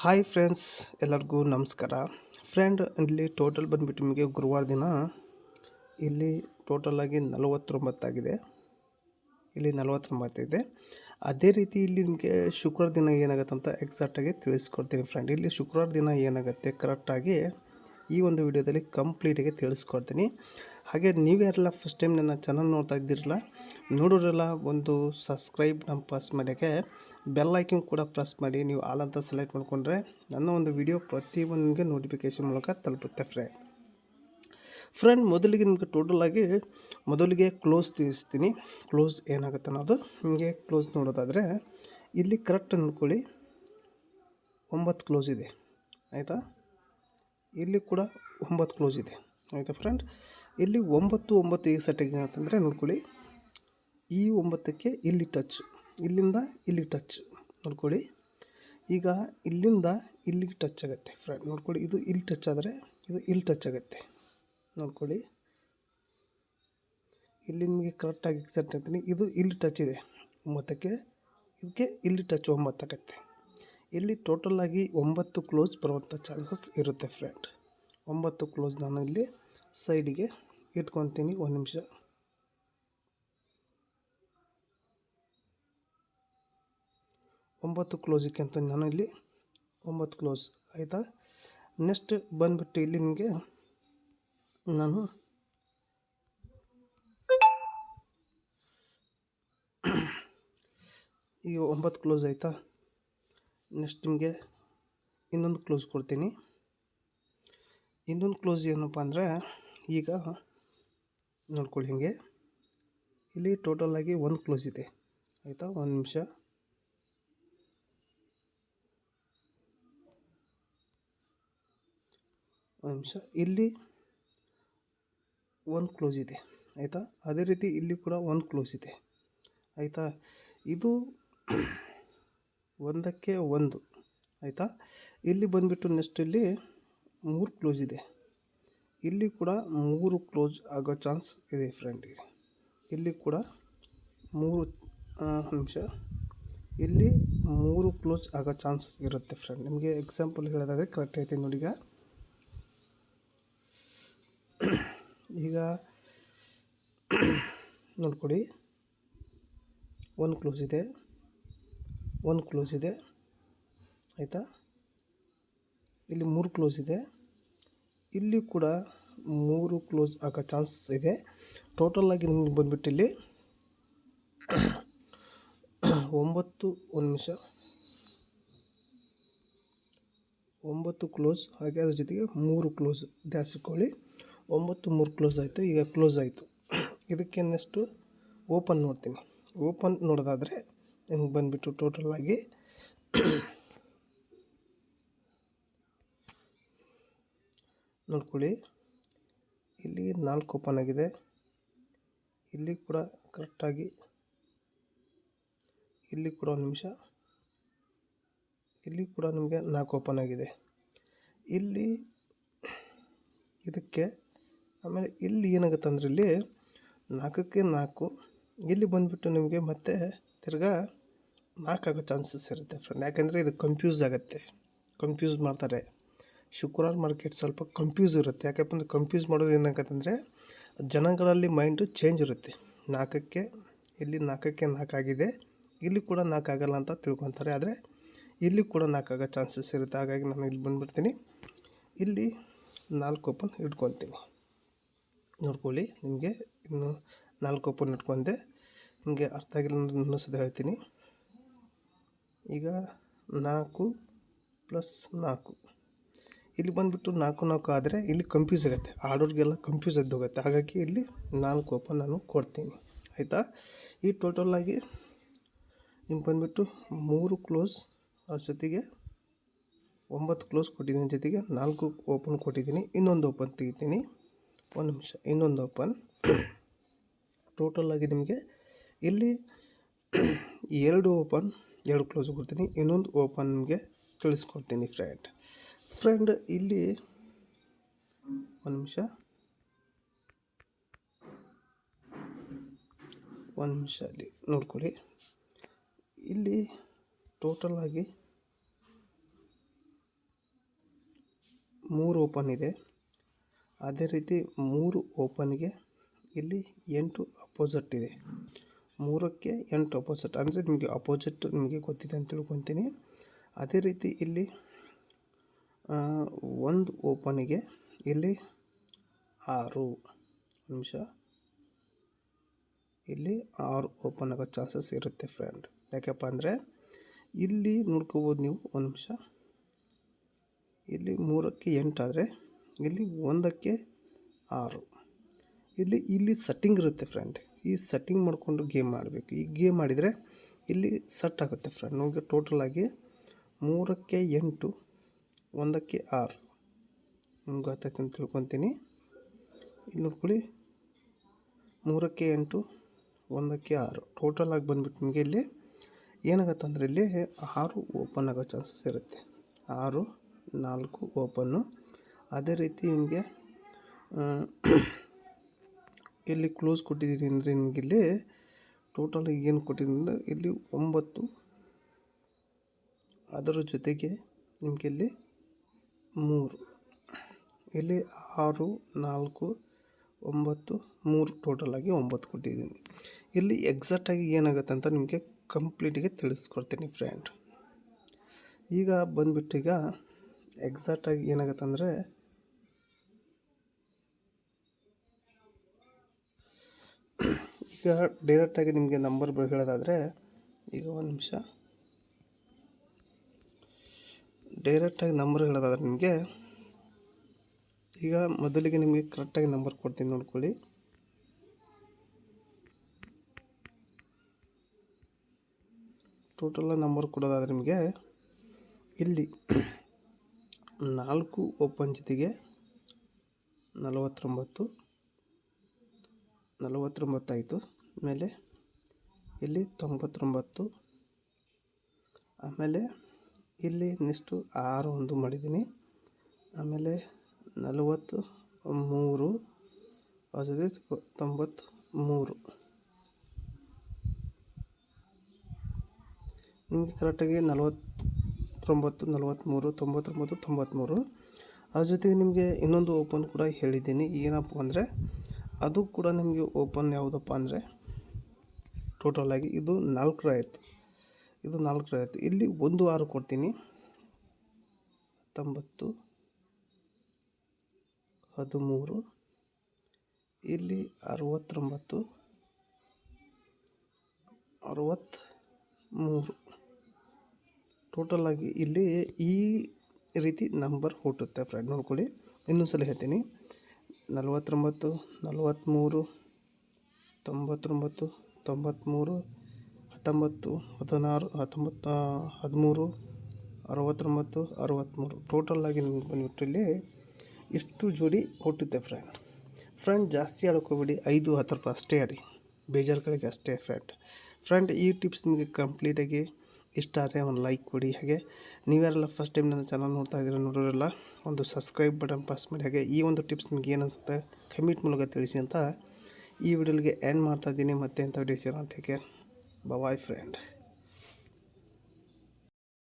Hi friends ಎಲ್ಲರಿಗೂ ನಮಸ್ಕಾರ. Friend ಇಲ್ಲಿ ಟೋಟಲ್ ಬಂದುಬಿಟ್ಟು ನಿಮಗೆ ಗುರುವಾರ ದಿನ ಇಲ್ಲಿ ಟೋಟಲಾಗಿ ನಲವತ್ತೊಂಬತ್ತಾಗಿದೆ ಇಲ್ಲಿ ನಲವತ್ತೊಂಬತ್ತಿದೆ ಅದೇ ರೀತಿ ಇಲ್ಲಿ ನಿಮಗೆ ಶುಕ್ರವಾರ ದಿನ ಏನಾಗುತ್ತೆ ಅಂತ ಎಕ್ಸಾಕ್ಟಾಗಿ ತಿಳಿಸ್ಕೊಡ್ತೀನಿ ಫ್ರೆಂಡ್ ಇಲ್ಲಿ ಶುಕ್ರವಾರ ದಿನ ಏನಾಗುತ್ತೆ ಕರೆಕ್ಟಾಗಿ ಈ ಒಂದು ವಿಡಿಯೋದಲ್ಲಿ ಕಂಪ್ಲೀಟಾಗಿ ತಿಳಿಸ್ಕೊಡ್ತೀನಿ. ಹಾಗೆ ನೀವ್ಯಾರೆಲ್ಲ ಫಸ್ಟ್ ಟೈಮ್ ನನ್ನ ಚಾನಲ್ ನೋಡ್ತಾ ಇದ್ದೀರಲ್ಲ, ನೋಡೋರೆಲ್ಲ ಒಂದು ಸಬ್ಸ್ಕ್ರೈಬ್ ನಮ್ಮ ಪ್ರೆಸ್ ಮಾಡೋಕ್ಕೆ ಬೆಲ್ ಐಕನ್ ಕೂಡ ಪ್ರೆಸ್ ಮಾಡಿ, ನೀವು ಆಲ್ ಅಂತ ಸೆಲೆಕ್ಟ್ ಮಾಡಿಕೊಂಡ್ರೆ ನನ್ನ ಒಂದು ವಿಡಿಯೋ ಪ್ರತಿಯೊಂದಿಗೆ ನೋಟಿಫಿಕೇಶನ್ ಮೂಲಕ ತಲುಪುತ್ತೆ ಫ್ರೆಂಡ್ ಫ್ರೆಂಡ್ ಮೊದಲಿಗೆ ನಿಮಗೆ ಟೋಟಲಾಗಿ ಮೊದಲಿಗೆ ಕ್ಲೋಸ್ ತಿಳಿಸ್ತೀನಿ. ಕ್ಲೋಸ್ ಏನಾಗುತ್ತೆ ಅನ್ನೋದು ನಿಮಗೆ ಕ್ಲೋಸ್ ನೋಡೋದಾದರೆ, ಇಲ್ಲಿ ಕರೆಕ್ಟ್ ಅಂದ್ಕೊಳ್ಳಿ ಒಂಬತ್ತು ಕ್ಲೋಸ್ ಇದೆ. ಆಯಿತಾ? ಇಲ್ಲಿ ಕೂಡ ಒಂಬತ್ತು ಕ್ಲೋಸ್ ಇದೆ. ಆಯಿತಾ ಫ್ರೆಂಡ್ ಇಲ್ಲಿ ಒಂಬತ್ತು ಒಂಬತ್ತು ಈ ಸೆಟ್ಟಿಗೆ ಅಂತಂದರೆ ನೋಡ್ಕೊಳ್ಳಿ. ಈ ಒಂಬತ್ತಕ್ಕೆ ಇಲ್ಲಿ ಟಚ್ ಇಲ್ಲಿಂದ ಇಲ್ಲಿ ಟಚ್ ನೋಡ್ಕೊಳ್ಳಿ. ಈಗ ಇಲ್ಲಿಂದ ಇಲ್ಲಿಗೆ ಟಚ್ ಆಗುತ್ತೆ. ಫ್ರೆಂಡ್ ನೋಡ್ಕೊಳ್ಳಿ, ಇದು ಇಲ್ಲಿ ಟಚ್ ಆದರೆ ಇದು ಇಲ್ಲಿ ಟಚ್ ಆಗುತ್ತೆ. ನೋಡ್ಕೊಳ್ಳಿ. ಇಲ್ಲಿ ನಿಮಗೆ ಕರೆಕ್ಟಾಗಿ ಎಕ್ಸೆಪ್ಟ್ ಅಂತೀನಿ. ಇದು ಇಲ್ಲಿ ಟಚ್ ಇದೆ. ಒಂಬತ್ತಕ್ಕೆ, ಇದಕ್ಕೆ ಇಲ್ಲಿ ಟಚ್ ಒಂಬತ್ತಾಗತ್ತೆ ಇಲ್ಲಿ ಟೋಟಲಾಗಿ ಒಂಬತ್ತು ಕ್ಲೋಸ್ ಬರುವಂಥ ಚಾನ್ಸಸ್ ಇರುತ್ತೆ ಫ್ರೆಂಡ್ ಒಂಬತ್ತು ಕ್ಲೋಸ್ ನಾನು ಇಲ್ಲಿ ಸೈಡಿಗೆ ಇಟ್ಕೊತೀನಿ ಒಂದು ನಿಮಿಷ. ಒಂಬತ್ತು ಕ್ಲೋಸಿಗೆ ಅಂತ ನಾನು ಇಲ್ಲಿ ಒಂಬತ್ತು ಕ್ಲೋಸ್ ಆಯಿತಾ? ನೆಕ್ಸ್ಟ್ ಬಂದುಬಿಟ್ಟು ಇಲ್ಲಿ ನಿಮಗೆ ನಾನು ಈಗ ಒಂಬತ್ತು ಕ್ಲೋಸ್ ಆಯಿತಾ? ನೆಕ್ಸ್ಟ್ ನಿಮಗೆ ಇನ್ನೊಂದು ಕ್ಲೋಸ್ ಕೊಡ್ತೀನಿ. ಇನ್ನೊಂದು ಕ್ಲೋಸ್ ಏನಪ್ಪ ಅಂದರೆ ಈಗ ನೋಡ್ಕೊಳ್ಳಿ ಹೀಗೆ. ಇಲ್ಲಿ ಟೋಟಲಾಗಿ ಒಂದು ಕ್ಲೋಸ್ ಇದೆ. ಆಯಿತಾ? ಒಂದು ನಿಮಿಷ. ಒಂದು ನಿಮಿಷ. ಇಲ್ಲಿ ಒಂದು ಕ್ಲೋಸ್ ಇದೆ. ಆಯಿತಾ? ಅದೇ ರೀತಿ ಇಲ್ಲಿ ಕೂಡ ಒಂದು ಕ್ಲೋಸ್ ಇದೆ. ಆಯಿತಾ? ಇದು ಒಂದಕ್ಕೆ ಒಂದು. ಆಯಿತಾ? ಇಲ್ಲಿ ಬಂದುಬಿಟ್ಟು ನೆಕ್ಸ್ಟ್ ಇಲ್ಲಿ ಮೂರು ಕ್ಲೋಸ್ ಇದೆ. ಇಲ್ಲಿ ಕೂಡ ಮೂರು ಕ್ಲೋಸ್ ಆಗೋ ಚಾನ್ಸ್ ಇದೆ ಫ್ರೆಂಡ್ ಇಲ್ಲಿ. ಕೂಡ ಮೂರು ನಿಮಿಷ. ಇಲ್ಲಿ ಮೂರು ಕ್ಲೋಸ್ ಆಗೋ ಚಾನ್ಸ್ ಇರುತ್ತೆ ಫ್ರೆಂಡ್ ನಿಮಗೆ ಎಕ್ಸಾಂಪಲ್ ಹೇಳೋದಾದರೆ ಕರೆಕ್ಟ್ ಐತೆ ನೋಡಿ ಈಗ. ಈಗ ನೋಡ್ಕೊಡಿ. ಒಂದು ಕ್ಲೋಸ್ ಇದೆ. ಒಂದು ಕ್ಲೋಸ್ ಇದೆ. ಆಯಿತಾ? ಇಲ್ಲಿ ಮೂರು ಕ್ಲೋಸ್ ಇದೆ. ಇಲ್ಲಿ ಕೂಡ ಮೂರು ಕ್ಲೋಸ್ ಆಗೋ ಚಾನ್ಸಸ್ ಇದೆ. ಟೋಟಲ್ ಆಗಿ ನಿಮಗೆ ಬಂದ್ಬಿಟ್ಟು ಇಲ್ಲಿ ಒಂಬತ್ತು, ಒಂದು ನಿಮಿಷ. ಒಂಬತ್ತು ಕ್ಲೋಸ್, ಹಾಗೆ ಅದ್ರ ಜೊತೆಗೆ ಮೂರು ಕ್ಲೋಸ್ ದ್ಯಾಸಿಕೊಳ್ಳಿ ಒಂಬತ್ತು, ಮೂರು ಕ್ಲೋಸ್ ಆಯಿತು, ಈಗ ಕ್ಲೋಸ್ ಆಯಿತು. ಇದಕ್ಕೆ ನೆಕ್ಸ್ಟು ಓಪನ್ ನೋಡ್ತೀನಿ. ಓಪನ್ ನೋಡೋದಾದರೆ ನಿಮ್ಗೆ ಬಂದುಬಿಟ್ಟು ಟೋಟಲಾಗಿ ನೋಡ್ಕೊಳ್ಳಿ. ಇಲ್ಲಿ ನಾಲ್ಕು ಓಪನ್ ಆಗಿದೆ. ಇಲ್ಲಿ ಕೂಡ ಕರೆಕ್ಟಾಗಿ ಇಲ್ಲಿ ಕೂಡ ಒಂದು ನಿಮಿಷ. ಇಲ್ಲಿ ಕೂಡ ನಿಮಗೆ ನಾಲ್ಕು ಓಪನ್ ಆಗಿದೆ. ಇಲ್ಲಿ ಇದಕ್ಕೆ ಆಮೇಲೆ ಇಲ್ಲಿ ಏನಾಗುತ್ತೆ ಅಂದರೆ ಇಲ್ಲಿ ನಾಲ್ಕಕ್ಕೆ ನಾಲ್ಕು. ಇಲ್ಲಿ ಬಂದುಬಿಟ್ಟು ನಿಮಗೆ ಮತ್ತೆ ತಿರ್ಗಾ ನಾಲ್ಕಾಗೋ ಚಾನ್ಸಸ್ ಇರುತ್ತೆ ಫ್ರೆಂಡ್ ಯಾಕೆಂದರೆ ಇದು ಕನ್ಫ್ಯೂಸ್ ಆಗುತ್ತೆ. ಕನ್ಫ್ಯೂಸ್ ಮಾಡ್ತಾರೆ. ಶುಕ್ರವಾರ ಮಾರ್ಕೆಟ್ ಸ್ವಲ್ಪ ಕನ್ಫ್ಯೂಸ್ ಇರುತ್ತೆ. ಯಾಕಪ್ಪ ಅಂದರೆ ಕನ್ಫ್ಯೂಸ್ ಮಾಡೋದು ಏನಾಗತ್ತಂದರೆ, ಜನಗಳಲ್ಲಿ ಮೈಂಡು ಚೇಂಜ್ ಇರುತ್ತೆ. ನಾಲ್ಕಕ್ಕೆ ಇಲ್ಲಿ ನಾಲ್ಕಕ್ಕೆ ನಾಲ್ಕಾಗಿದೆ ಇಲ್ಲಿ ಕೂಡ ನಾಲ್ಕಾಗಲ್ಲ ಅಂತ ತಿಳ್ಕೊತಾರೆ. ಆದರೆ ಇಲ್ಲಿ ಕೂಡ ನಾಲ್ಕಾಗೋ ಚಾನ್ಸಸ್ ಇರುತ್ತೆ. ಹಾಗಾಗಿ ನಾನು ಇಲ್ಲಿ ಬಂದುಬಿಡ್ತೀನಿ. ಇಲ್ಲಿ ನಾಲ್ಕು ಓಪನ್ ಇಟ್ಕೊತೀನಿ. ನೋಡ್ಕೊಳ್ಳಿ, ನಿಮಗೆ ಇನ್ನು ನಾಲ್ಕು ಓಪನ್ ಇಟ್ಕೊಂಡೆ. ನಿಮಗೆ ಅರ್ಥ ಆಗಿಲ್ಲ ಇನ್ನೂ ಸದ ಹೇಳ್ತೀನಿ. ಈಗ ನಾಲ್ಕು ಪ್ಲಸ್ ನಾಲ್ಕು. ಇಲ್ಲಿ ಬಂದುಬಿಟ್ಟು ನಾಲ್ಕು ನಾಲ್ಕು ಆದರೆ ಇಲ್ಲಿ ಕನ್ಫ್ಯೂಸ್ ಆಗುತ್ತೆ ಆಡೋರಿಗೆಲ್ಲ ಕನ್ಫ್ಯೂಸ್ ಹೋಗುತ್ತೆ ಹಾಗಾಗಿ ಇಲ್ಲಿ ನಾಲ್ಕು ಓಪನ್ ನಾನು ಕೊಡ್ತೀನಿ. ಆಯಿತಾ? ಈ ಟೋಟಲಾಗಿ ನಿಮ್ಗೆ ಬಂದುಬಿಟ್ಟು ಮೂರು ಕ್ಲೋಸ್ ಅದ್ರ ಜೊತೆಗೆ ಒಂಬತ್ತು ಕ್ಲೋಸ್ ಕೊಟ್ಟಿದ್ದೀನಿ. ಜೊತೆಗೆ ನಾಲ್ಕು ಓಪನ್ ಕೊಟ್ಟಿದ್ದೀನಿ. ಇನ್ನೊಂದು ಓಪನ್ ತೆಗಿತೀನಿ. ಒಂದು ನಿಮಿಷ. ಇನ್ನೊಂದು ಓಪನ್ ಟೋಟಲಾಗಿ ನಿಮಗೆ ಇಲ್ಲಿ ಎರಡು ಓಪನ್ ಎರಡು ಕ್ಲೋಸ್ ಕೊಡ್ತೀನಿ. ಇನ್ನೊಂದು ಓಪನ್ ನಿಮಗೆ ತಿಳಿಸ್ಕೊಡ್ತೀನಿ ಫ್ರೆಂಡ್ ಫ್ರೆಂಡ್ ಇಲ್ಲಿ ಒಂದು ನಿಮಿಷ. ಒಂದು ನಿಮಿಷ ಅಲ್ಲಿ ನೋಡ್ಕೊಳ್ಳಿ. ಇಲ್ಲಿ ಟೋಟಲ್ ಆಗಿ ಮೂರು ಓಪನ್ ಇದೆ. ಅದೇ ರೀತಿ ಮೂರು ಓಪನ್ಗೆ ಇಲ್ಲಿ ಎಂಟು ಅಪೋಸಿಟ್ ಇದೆ. ಮೂರಕ್ಕೆ ಎಂಟು ಅಪೋಸಿಟ್ ಅಂದರೆ ನಿಮಗೆ ಅಪೋಸಿಟ್ ನಿಮಗೆ ಗೊತ್ತಿದೆ ಅಂತ ತಿಳ್ಕೊತೀನಿ. ಅದೇ ರೀತಿ ಇಲ್ಲಿ ಒಂದು ಓಪನಿಗೆ ಇಲ್ಲಿ ಆರು ನಿಮಿಷ. ಇಲ್ಲಿ ಆರು ಓಪನ್ ಆಗೋ ಚಾನ್ಸಸ್ ಇರುತ್ತೆ ಫ್ರೆಂಡ್ ಯಾಕಪ್ಪ ಅಂದರೆ ಇಲ್ಲಿ ನೋಡ್ಕೋಬೋದು ನೀವು ಒಂದು ನಿಮಿಷ. ಇಲ್ಲಿ ಮೂರಕ್ಕೆ ಎಂಟಾದರೆ ಇಲ್ಲಿ ಒಂದಕ್ಕೆ ಆರು. ಇಲ್ಲಿ ಇಲ್ಲಿ ಸೆಟ್ಟಿಂಗ್ ಇರುತ್ತೆ ಫ್ರೆಂಡ್ ಈ ಸೆಟ್ಟಿಂಗ್ ಮಾಡಿಕೊಂಡು ಗೇಮ್ ಮಾಡಬೇಕು ಈ ಗೇಮ್ ಮಾಡಿದರೆ ಇಲ್ಲಿ ಸೆಟ್ ಆಗುತ್ತೆ ಫ್ರೆಂಡ್ ನಮಗೆ ಟೋಟಲ್ ಆಗಿ ಮೂರಕ್ಕೆ ಎಂಟು ಒಂದಕ್ಕೆ ಆರು. ನಿಮ್ಗೆ ಗೊತ್ತಾಯ್ತು ಅಂತ ತಿಳ್ಕೊತೀನಿ. ಇಲ್ಲಿ ನೋಡ್ಕೊಳ್ಳಿ. ಮೂರಕ್ಕೆ ಎಂಟು, ಒಂದಕ್ಕೆ ಆರು. ಟೋಟಲ್ ಆಗಿ ಬಂದ್ಬಿಟ್ಟು ನಿಮಗೆ ಇಲ್ಲಿ ಏನಾಗುತ್ತೆ ಅಂದರೆ ಇಲ್ಲಿ ಆರು ಓಪನ್ ಆಗೋ ಚಾನ್ಸಸ್ ಇರುತ್ತೆ. ಆರು, ನಾಲ್ಕು ಓಪನ್ನು ಅದೇ ರೀತಿ ನಿಮಗೆ ಇಲ್ಲಿ ಕ್ಲೋಸ್ ಕೊಟ್ಟಿದ್ದೀನಿ ಅಂದರೆ ನಿಮಗೆ ಇಲ್ಲಿ ಟೋಟಲ್ ಏನು ಕೊಟ್ಟಿದ್ದೀನಿ ಅಂದರೆ ಇಲ್ಲಿ ಒಂಬತ್ತು. ಅದರ ಜೊತೆಗೆ ನಿಮಗೆ ಇಲ್ಲಿ ಮೂರು. ಇಲ್ಲಿ ಆರು, ನಾಲ್ಕು, ಒಂಬತ್ತು, ಮೂರು ಟೋಟಲ್ ಆಗಿ ಒಂಬತ್ತು ಕೊಟ್ಟಿದ್ದೀನಿ. ಇಲ್ಲಿ ಎಕ್ಸಾಕ್ಟಾಗಿ ಏನಾಗುತ್ತೆ ಅಂತ ನಿಮಗೆ ಕಂಪ್ಲೀಟಿಗೆ ತಿಳಿಸ್ಕೊಡ್ತೀನಿ ಫ್ರೆಂಡ್ ಈಗ ಬಂದ್ಬಿಟ್ಟು ಈಗ ಎಕ್ಸಾಕ್ಟಾಗಿ ಏನಾಗುತ್ತೆ ಅಂದರೆ ಈಗ ಡೈರೆಕ್ಟಾಗಿ ನಿಮಗೆ ನಂಬರ್ ಹೇಳೋದಾದರೆ ಈಗ ಒಂದು ನಿಮಿಷ. ಡೈರೆಕ್ಟಾಗಿ ನಂಬರ್ ಹೇಳೋದಾದ್ರೆ ನಿಮಗೆ ಈಗ ಮೊದಲಿಗೆ ನಿಮಗೆ ಕರೆಕ್ಟಾಗಿ ನಂಬರ್ ಕೊಡ್ತೀನಿ ನೋಡ್ಕೊಳ್ಳಿ. ಟೋಟಲ್ ನಂಬರ್ ಕೊಡೋದಾದ್ರೆ ನಿಮಗೆ ಇಲ್ಲಿ ನಾಲ್ಕು ಓಪನ್ ಜೊತೆಗೆ ನಲವತ್ತೊಂಬತ್ತು ನಲವತ್ತೊಂಬತ್ತಾಯಿತು ಆಮೇಲೆ ಇಲ್ಲಿ ತೊಂಬತ್ತೊಂಬತ್ತು, ಆಮೇಲೆ ಇಲ್ಲಿ ನೆಕ್ಸ್ಟು ಆರು ಒಂದು ಮಾಡಿದ್ದೀನಿ. ಆಮೇಲೆ ನಲವತ್ತು, ಮೂರು ಅದ್ರ ಜೊತೆ ತೊಂಬತ್ತು ಮೂರು ನಿಮಗೆ ಕರೆಕ್ಟಾಗಿ ನಲವತ್ತೊಂಬತ್ತು, ನಲವತ್ತ್ಮೂರು, ತೊಂಬತ್ತೊಂಬತ್ತು, ತೊಂಬತ್ತ್ಮೂರು. ಅದ್ರ ಜೊತೆಗೆ ನಿಮಗೆ ಇನ್ನೊಂದು ಓಪನ್ ಕೂಡ ಹೇಳಿದ್ದೀನಿ. ಏನಪ್ಪ ಅಂದರೆ, ಅದು ಕೂಡ ನಿಮಗೆ ಓಪನ್ ಯಾವುದಪ್ಪ ಅಂದರೆ ಟೋಟಲ್ ಆಗಿ ಇದು ನಾಲ್ಕರ ಆಯಿತು. ಇದು ನಾಲ್ಕರ ಆಯಿತು ಇಲ್ಲಿ ಒಂದು ಆರು ಕೊಡ್ತೀನಿ. ಹತ್ತೊಂಬತ್ತು, ಹದಿಮೂರು, ಇಲ್ಲಿ ಅರವತ್ತೊಂಬತ್ತು ಅರವತ್ತ್ಮೂರು ಟೋಟಲ್ ಆಗಿ ಇಲ್ಲಿ ಈ ರೀತಿ ನಂಬರ್ ಹುಟ್ಟುತ್ತೆ ಫ್ರೆಂಡ್ ನೋಡ್ಕೊಳ್ಳಿ. ಇನ್ನೊಂದು ಸಲ ಹೇಳ್ತೀನಿ. ನಲವತ್ತೊಂಬತ್ತು ನಲವತ್ತ್ಮೂರು ತೊಂಬತ್ತೊಂಬತ್ತು ತೊಂಬತ್ತ್ಮೂರು ಹತ್ತೊಂಬತ್ತು, ಹದಿನಾರು, ಹತ್ತೊಂಬತ್ತು, ಹದಿಮೂರು, ಅರವತ್ತೊಂಬತ್ತು ಅರವತ್ತ್ಮೂರು ಟೋಟಲ್ ಆಗಿ ನಿಮ್ಗೆ ಬಂದು ಇಲ್ಲಿ ಇಷ್ಟು ಜೋಡಿ ಹುಟ್ಟುತ್ತೆ ಫ್ರೆಂಡ್ ಫ್ರೆಂಡ್ ಜಾಸ್ತಿ ಆಡ್ಕೋಬೇಡಿ, ಐದು, ಹತ್ತು ರೂಪಾಯಿ ಅಷ್ಟೇ ಆಡಿ. ಬೇಜಾರುಗಳಿಗೆ ಅಷ್ಟೇ ಫ್ರೆಂಡ್ ಫ್ರೆಂಡ್ ಈ ಟಿಪ್ಸ್ ನಿಮಗೆ ಕಂಪ್ಲೀಟಾಗಿ ಇಷ್ಟ ಆದರೆ ಒಂದು ಲೈಕ್ ಕೊಡಿ. ಹಾಗೆ ನೀವ್ಯಾರೆಲ್ಲ ಫಸ್ಟ್ ಟೈಮ್ ನನ್ನ ಚಾನಲ್ ನೋಡ್ತಾ ಇದ್ದೀರ ನೋಡೋರೆಲ್ಲ ಒಂದು ಸಬ್ಸ್ಕ್ರೈಬ್ ಬಟನ್ ಪ್ರೆಸ್ ಮಾಡಿ. ಹಾಗೆ ಈ ಒಂದು ಟಿಪ್ಸ್ ನಿಮ್ಗೆ ಏನು ಅನಿಸುತ್ತೆ ಕಮೆಂಟ್ ಮೂಲಕ ತಿಳಿಸಿ ಅಂತ ಈ ವಿಡಿಯೋಗೆ ಎಂಡ್ ಮಾಡ್ತಾ ಇದ್ದೀನಿ. ಮತ್ತೆ ಅಂತ videos take care bye friend